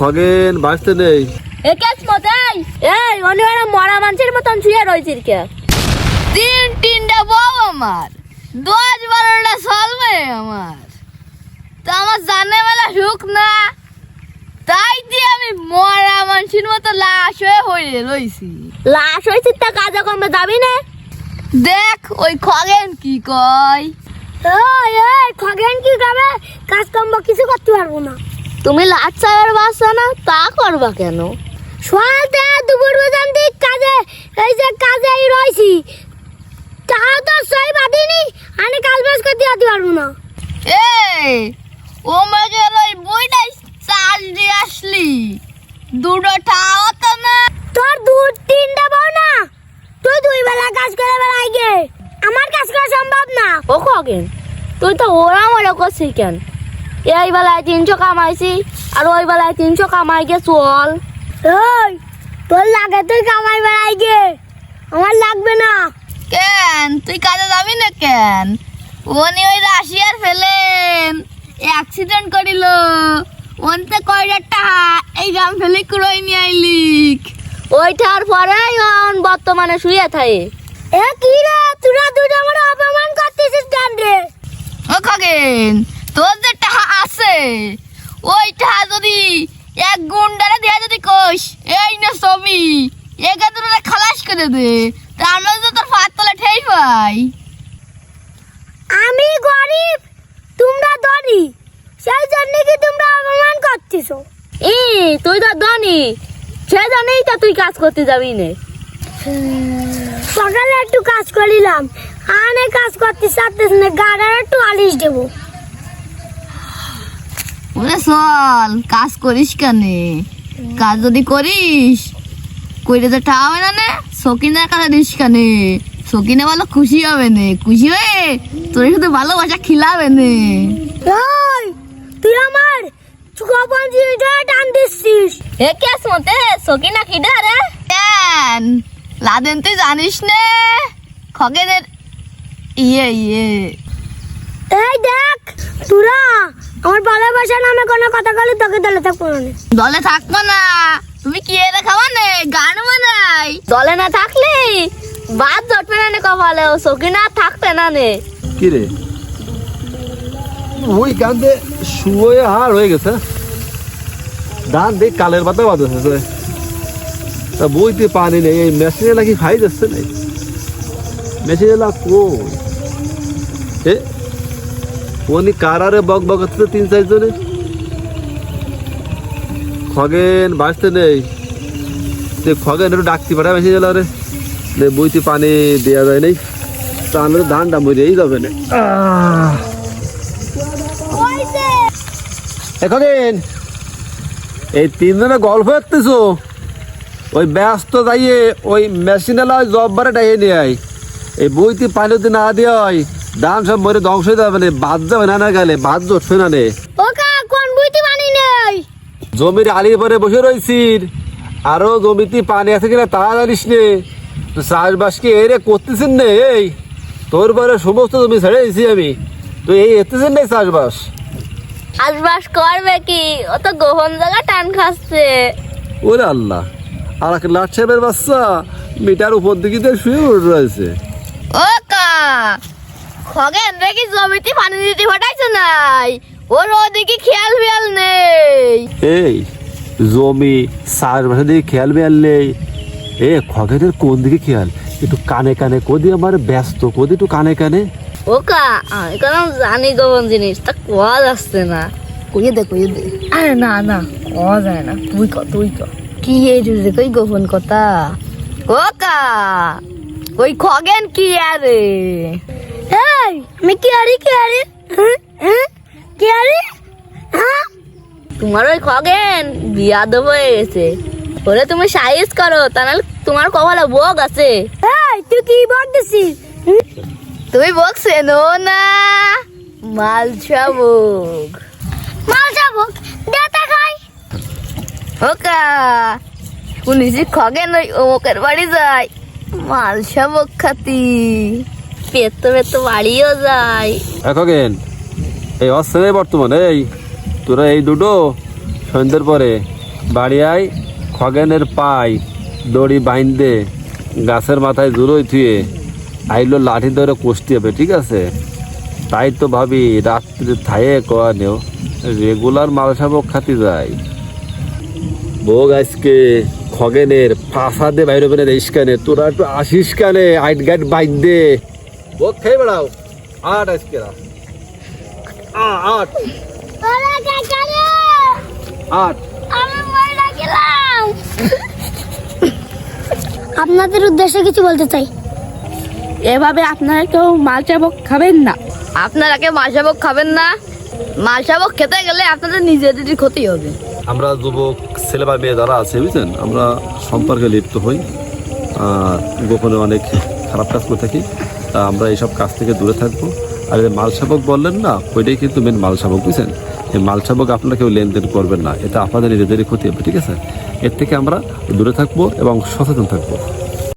খগেন বাঁচতে নেই। এ কেস মতাই এই একটা মরা মানুষের মতন শুয়ে রয়েছিস কে তিন তিনটা বউ আমার। দশ বারোটা চলবে আমার। তো আমার জানে বেলা সুখ না? তাই দিয়ে আমি মরা মানুষের মতো লাশ হয়ে হয়ে রইছি। লাশ হয়েছি তা কাজে কমে যাবি না? দেখ ওই খগেন কি কয়? ওই ওই খগেন কি করবে কাজ কম্ব কিছু করতে পারব না। তুমি লাট চায়ের বাসা না তা করবা কেন? সকালতে দুপুর পর্যন্ত কাজে এই যে কাজে রয়েছি। তাও তো সই বাদিনি আমি কাজ বাজ করতে যেতে পারব না। এই ও মাকে ওই বইটাই চাল দিয়ে আসলি। দুটো টাও তো না। তোর দু তিনটা বউ না তুই দুই বেলা কাজ করে বেড়াই গে। আমার কাজ করা সম্ভব না। ও খগেন তুই তো ওরা মনে করছিস কেন? এই বেলায় তিনশো কামাইছি আর ওই বেলায় তিনশো কামাই গে চল। ওই তোর লাগে তুই কামাই বেড়াই গে। আমার লাগবে না। কেন? তুই কাজে যাবি না কেন? উনি ওই রাশিয়ার ফেলেন। অ্যাক্সিডেন্ট করিল। ওনতে টাকা এই গ্রাম ফেলে কুড়াই নিয়ে আইলিক ওইটার পরে অন বর্তমানে শুয়ে থাকে। এ কি রে? তোরা দুটো আমার অপমান করতেছিস কেন রে? ও খগেন তোর যে টাকা আছে। ওই টাকা যদি এক গুন্ডারে দেয়া যদি কোষ এই না ছবি, একে তোরা খালাস করে দে, তা আমরা তো তোর ফাত তলে ঠেই পাই। আমি গরিব, তোমরা ধনী, সেই জন্য কি তোমরা অপমান করতেছ? ই তুই তো ধনী সে জানেই তো তুই কাজ করতে যাবি নে। সকালে একটু কাজ করিলাম, আনে কাজ করতে চাচ্ছিস না, গাড়ার একটু আলিশ দেবো। ওরে চল কাজ করিস কেনে? কাজ যদি করিস কইরে তো টাকা হবে না নে সকিনের কাছে দিস কেনে? সকিনে ভালো খুশি হবে নে। খুশি হয়ে তোর সাথে ভালোবাসা খিলাবে নে। তুই আমার টান দিচ্ছিস। এ কে শুনতে সকিনা কিডা রে? কেন? লাদেন তুই জানিস নে? খগেনের ইয়ে ইয়ে। এই দেখ তোরা আমার ভালোবাসা নামে কোনো কথা বলে তোকে দলে থাকব না দলে থাকব না। তুমি কি এনে খাওয়া নে? গান বানাই দলে না থাকলে বাদ জটবে না নে কপালে ও সকিনা আর থাকবে না নে। কি রে? ওই কান্দে শুয়ে হার হয়ে গেছে। ধান দেখ কালের পাতা বাঁধছে তা বইতে পানি নেই এই মেশিনে নাকি খাই যাচ্ছে নাই মেশিনে এ? ওনি কারারে বক বক হচ্ছে তিন চারজনে। খগেন, বাঁচতে নেই। সে খগেন একটু ডাকতে পাঠা মেশিন এলো রে বইতে পানি দেওয়া যায় নাই। তাহলে ধানটা মরেই যাবে না। এখন এই তিনজনে গল্প করতেছো? ওই ব্যস্ত যাইয়ে ওই মেশিনালা জব বারে ডাইয়ে নিয়ে আয়। এই বইতে পানি যদি না দিয়ে হয় ধান সব মরে ধ্বংস হয়ে যাবে না বাদ যাবে না না গেলে বাদ জটবে না নে ও কা কোন বুঝতে পানি নেই? জমির আলির পরে বসে রয়েছি আরও জমিতে পানি আছে কিনা তা জানিস নে। তো চাষবাস কি এরে করতেছেন নে এই? তোর পরে সমস্ত জমি ছেড়ে দিয়েছি আমি। তো এই এতেছেন না চাষবাস? আশবাস করবে কি? ও তো গোহন জায়গা টান খাচ্ছে। ওরে আল্লাহ আর এক লাট সাহেবের বাচ্চা মিটার উপর দিকে শুয়ে রয়েছে। খগেন রে কি জমিতে পানি দিতে ফাটাইছো নাই? ওর ওদিকে খেয়াল ফেয়াল নেই। এই জমি চাষবাসের দিকে খেয়াল বেয়াল নেই। এ খগেনের কোন দিকে খেয়াল? একটু কানে কানে কদি আমার ব্যস্ত কদি একটু কানে কানে। ও কা আমি কেন জানি গোপন জিনিস তা কোয়া যাচ্ছে না। কইয়ে দে কইয়ে দে। আরে না না কোয়া যায় না। তুই ক তুই ক। কি এই রে কই গোপন কথা? ও কা ওই খগেন কি আরে? আমি কি আরে কি আরে? হ্যাঁ? হ্যাঁ? কি আরে? হ্যাঁ? তোমার ওই খগেন বিয়া দেবো হয়ে গেছে ওরে তুমি সাইজ করো তা নাহলে তোমার কপালে বোগ আছে। এই তুই কি বলতেছিস তুমি বোগ চেনো না? মালছা বোগ মাল যাব দেতা খাই। ওকা শুনেছি খগেন ওই অমুকের বাড়ি যায়। মালসা বোগ খাতি। পেত পেত বাড়িও যায়। এ খগেন এই অস্থানে বর্তমানে, এই তোরা এই দুটো সন্ধ্যের পরে বাড়ি আই খগেনের পাই দড়ি বাইন্দে গাছের মাথায় জুড়োই থুয়ে আইলো লাঠি ধরে কষতে হবে, ঠিক আছে? তাই তো ভাবি রাত্রে থায়ে কোয়ানেও রেগুলার মাল শাবক খাতি যায়। ভোগ আজকে খগেনের ফাঁসাদে বাইরে বেনে দেশ কানে? তোরা একটু আসিস কানে? আইট গাইট বাইট দে খেয়ে বেড়াও আট আজকে। আট ওরে কাকা রে আট আমি মরে গেলাম আপনাদের উদ্দেশ্যে কিছু বলতে চাই। এভাবে আপনারা কেউ মাল চাবক খাবেন না। আপনারা কেউ মাল চাবক খাবেন না। মাল চাবক খেতে গেলে আপনাদের নিজেদেরই ক্ষতি হবে। আমরা যুবক ছেলে বা মেয়ে যারা আছে বুঝছেন? আমরা সম্পর্কে লিপ্ত হই। আর গোপনে অনেক খারাপ কাজ করে থাকি। আমরা এইসব কাজ থেকে দূরে থাকব। আর এই মালসাবক বললেন, না, ওইটাই কিন্তু মেন মালসাবক বুঝছেন? এই মালসাবক আপনারা কেউ লেনদেন করবেন না। এটা আপনাদের নিজেদেরই ক্ষতি হবে, ঠিক আছে? এর থেকে আমরা দূরে থাকব এবং সচেতন থাকব।